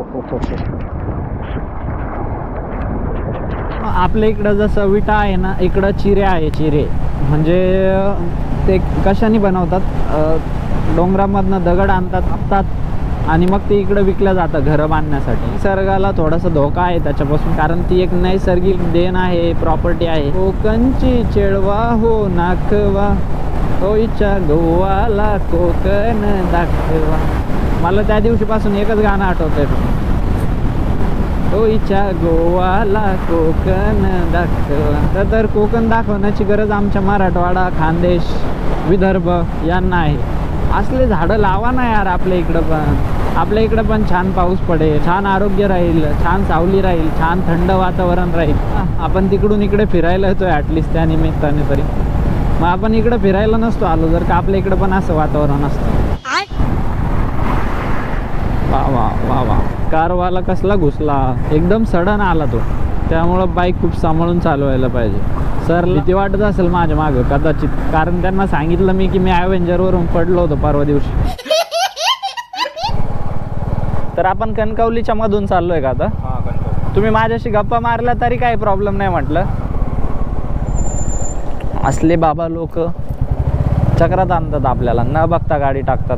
हो हो, हो, हो. आपल्या इकडं जसं विटा आहे ना इकडं चिरे आहे चिरे. म्हणजे ते कशाने बनवतात? डोंगरामधनं दगड आणतात आपतात आणि मग ते इकडं विकलं जातं घरं बांधण्यासाठी. निसर्गाला थोडासा धोका आहे त्याच्यापासून कारण ती एक नैसर्गिक देण आहे प्रॉपर्टी आहे. कोकणची चेळवा हो नाखवा. होईच्या गोवाला कोकण दाखवा. मला त्या दिवशीपासून एकच गाणं आठवतंय. इच्छा गोवाला कोकण दाखवा तर- कोकण दाखवण्याची गरज आमच्या मराठवाडा खानदेश विदर्भ यांना आहे. असले झाडं लावा ना यार आपल्या इकडं पण. आपल्या इकडं पण छान पाऊस पडेल छान आरोग्य राहील छान सावली राहील छान थंड वातावरण राहील. आपण तिकडून इकडे फिरायला येतोय ॲटलिस्ट त्या निमित्ताने तरी. मग आपण इकडं फिरायला नसतो आलो जर का आपल्या इकडं पण असं वातावरण असतं. वा वा वा. वा कारवाला कसला घुसला? एकदम सडन आला तो. त्यामुळं बाईक खूप सांभाळून चालवायला पाहिजे. सर भीती वाटत असेल माझ्या मागं कदाचित. कारण त्यांना सांगितलं मी की मी ॲव्हेंजरवरून पडलो होतो परवा दिवशी. तर आपण कणकवलीच्या मधून चाललोय का आता? तुम्ही माझ्याशी गप्पा मारल्या तरी काही प्रॉब्लेम नाही म्हटलं. असले बाबा लोक चक्रात आणतात आपल्याला. न बघता गाडी टाकतात.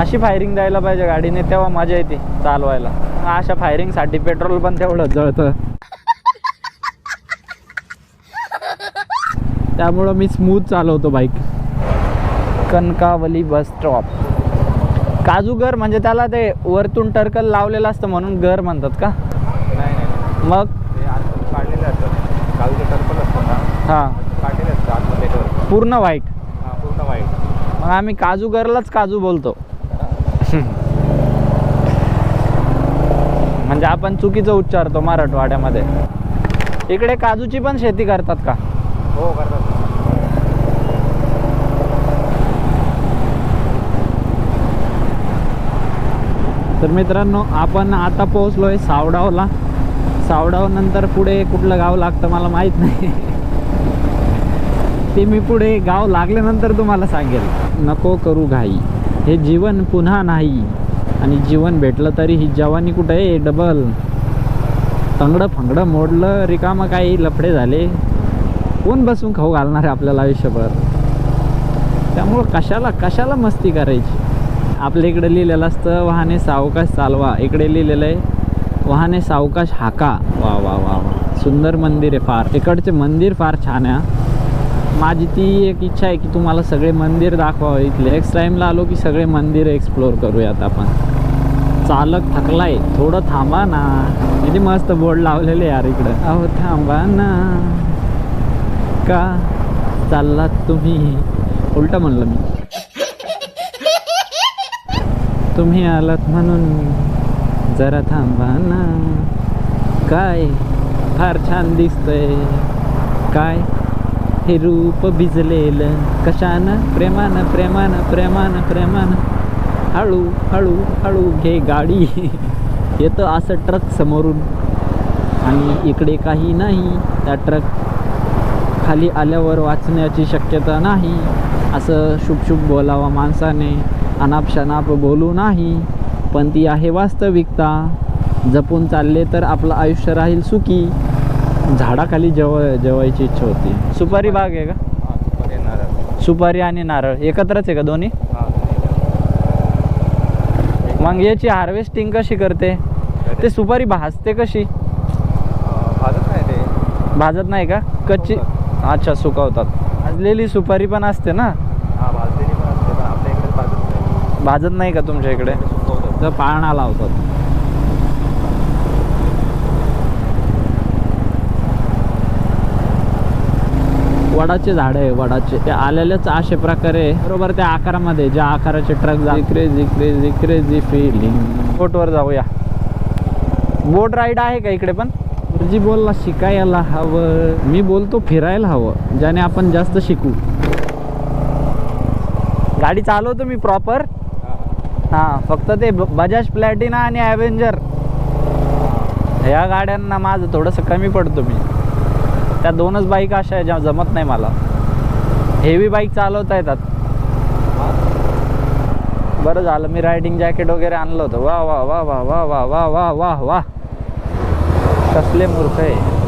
अशी फायरिंग द्यायला पाहिजे गाडीने तेव्हा मजा येते चालवायला. अशा फायरिंगसाठी पेट्रोल पण तेवढं जळतं. त्यामुळं मी स्मूथ चालवतो बाईक कनकावली बस स्टॉप काजूगर म्हणजे त्याला ते वरतून टर्कल लावलेलं असतं म्हणून घर म्हणतात का? नाही नाही मग? काढलेले असतात काजूचे टर्पल असतात ना? हां. काढलेले त्याच्यावर पूर्ण व्हाईट हा पूर्ण वाईट. मग आम्ही काजूगरलाच काजू बोलतो. म्हणजे आपण चुकीचं उच्चारतो मराठवाड्यामध्ये. इकडे काजूची पण शेती करतात का? हो करतात. तर मित्रांनो आपण आता पोहोचलोय सावडावला. सावडाव नंतर पुढे कुठलं गाव लागतं मला माहीत नाही. ते मी पुढे गाव लागल्यानंतर तुम्हाला सांगेल. नको करू घाई. हे जीवन पुन्हा नाही. आणि जीवन भेटलं तरी ही जवानी कुठं आहे? डबल. तंगडं फंगडं मोडलं रिकामं काही लफडे झाले. कोण बसून खाऊ घालणार आहे आपल्याला आयुष्यभर? त्यामुळं कशाला कशाला मस्ती करायची? आपल्या इकडे लिहिलेलं असतं वाहने सावकाश चालवा. इकडे लिहिलेलं आहे वाहने सावकाश हाका. वा वा वा वा. सुंदर मंदिर आहे फार. इकडचे मंदिर फार छान आहे माझी ती एक इच्छा आहे की तुम्हाला सगळे मंदिर दाखवावं. इथले नेक्स्ट टाईमला आलो की सगळे मंदिर एक्सप्लोअर करूयात आपण. चालक थकलाय. थोडं थांबा ना. किती मस्त बोर्ड लावलेले यार इकडं. अहो थांबा ना. का? चाललात तुम्ही. उलट म्हणलं मी. तुम्ही आलात म्हणून. जरा थांबा ना. काय? फार छान दिसतंय. काय? हे रूप भिजलेलं. कशानं? प्रेमानं प्रेमानं प्रेमानं प्रेमानं. हळू हळू हळू घे गाडी. येतं असं ट्रक समोरून. आणि इकडे काही नाही. त्या ट्रक खाली आल्यावर वाचण्याची शक्यता नाही. असं शुभशुभ बोलावा माणसाने. अनापशनाप बोलू नाही. पण ती आहे वास्तविकता. जपून चालले तर आपलं आयुष्य राहील सुखी. झाडाखाली जेव जेवायची इच्छा होती. सुपारी बाग आहे का? हा सुपर आणि नारळ. एकत्रच आहे का दोन्ही? मग याची हार्वेस्टिंग कशी करते? ते सुपारी भाजते कशी? भाजत नाही ते. भाजत नाही का? कच्ची? अच्छा सुकवतात. भाजलेली सुपारी पण असते ना? हा भाजत नाही. भाजत नाही का तुमच्या इकडे? पाळणा लावतात. वडाचे झाड आहे वडाचे. ते आलेलेच असे प्रकारे बरोबर त्या आकारामध्ये ज्या आकाराचे ट्रक जिक्रे जिक्रे जिक्रे जी फिलिंग बोटवर जाऊया. बोट राईड आहे का इकडे पण? गुरुजी बोलला शिकायला हवं. मी बोलतो फिरायला हवं ज्याने आपण जास्त शिकू. गाडी चालवतो मी प्रॉपर हा फक्त ते बजाज प्लॅटिना आणि ॲव्हेंजर ह्या गाड्यांना माझं थोडंसं कमी पडतो मी. त्या दोनच बाईक अशा आहे ज्या जमत नाही मला. हेवी बाईक चालवता येतात. बरं झालं मी रायडिंग जॅकेट वगैरे आणलं होतं. वा वा वा वा वा वा वा वा वा वा. कसले मूर्ख आहे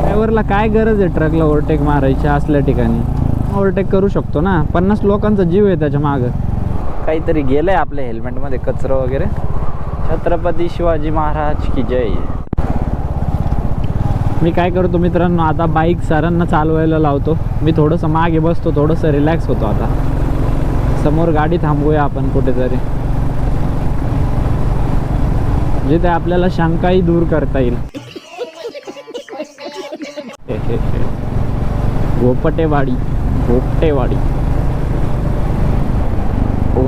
ड्रायव्हरला काय गरज आहे ट्रकला ओव्हरटेक मारायची असल्या ठिकाणी? ओव्हरटेक करू शकतो ना. पन्नास लोकांचा जीव आहे त्याच्या मागं. काहीतरी गेलंय आपल्या हेल्मेटमध्ये कचरं वगैरे. छत्रपती शिवाजी महाराज की जय. मी काय करतो मित्रांनो आता बाईक सरांना चालवायला लावतो. मी थोडंसं मागे बसतो थोडंसं रिलॅक्स होतो आता. समोर गाडी थांबवूया आपण कुठेतरी. जिथे आपल्याला शंकाही दूर करता येईल. गोपटेवाडी गोपटेवाडी.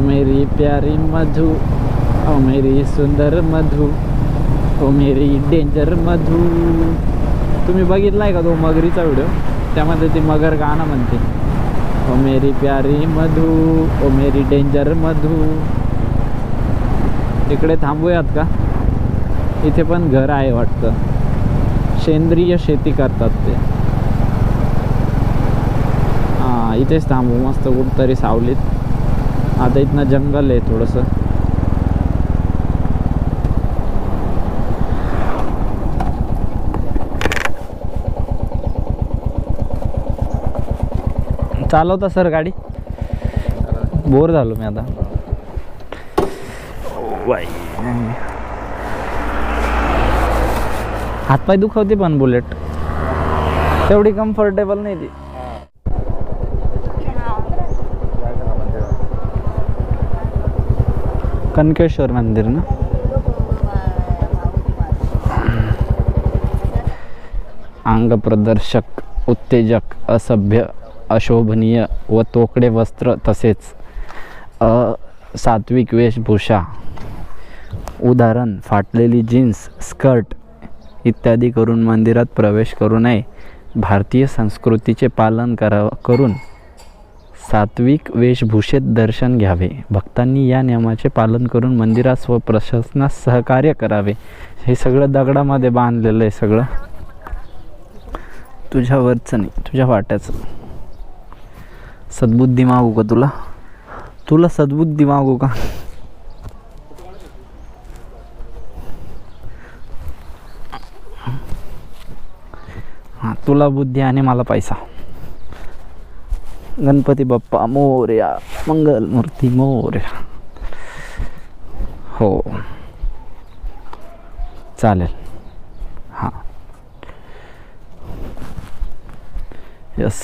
मेरी प्यारी मधु ओ मेरी सुंदर मधु ओ मेरी डेंजर मधु. तुम्ही बघितला आहे का तो मगरीचा व्हिडिओ त्यामध्ये ती मगर गाणं म्हणते. ओ मेरी प्यारी मधु ओ मेरी डेंजर मधु. इकडे थांबूयात का? इथे पण घर आहे वाटतं. सेंद्रिय शेती करतात ते. हां इथेच थांबू. मस्त कुठंतरी सावलीत. आता इथनं जंगल आहे थोडंसं. चालवता सर गाडी? बोर झालो मी आता. बाई हातपाय दुखवते पण बुलेट. तेवढी कम्फर्टेबल नाही ती. कनकेश्वर मंदिर ना? अंग प्रदर्शक उत्तेजक असभ्य अशोभनीय व तोकडे वस्त्र तसेच सात्विक वेशभूषा उदाहरण फाटलेली जीन्स स्कर्ट इत्यादी करून मंदिरात प्रवेश करू नये. भारतीय संस्कृतीचे पालन करा करून सात्विक वेशभूषेत दर्शन घ्यावे. भक्तांनी या नियमाचे पालन करून मंदिरास व प्रशासनास सहकार्य करावे. हे सगळं दगडामध्ये बांधलेलं आहे सगळं. तुझ्यावरचं नाही तुझ्या वाट्याचं. सद्बुद्धी मागू का तुला? तुला सद्बुद्धी मागू का? हां तुला बुद्धी आणि मला पैसा. गणपती बाप्पा मोर्या मंगल मूर्ती मोर्या हो चालेल हां यस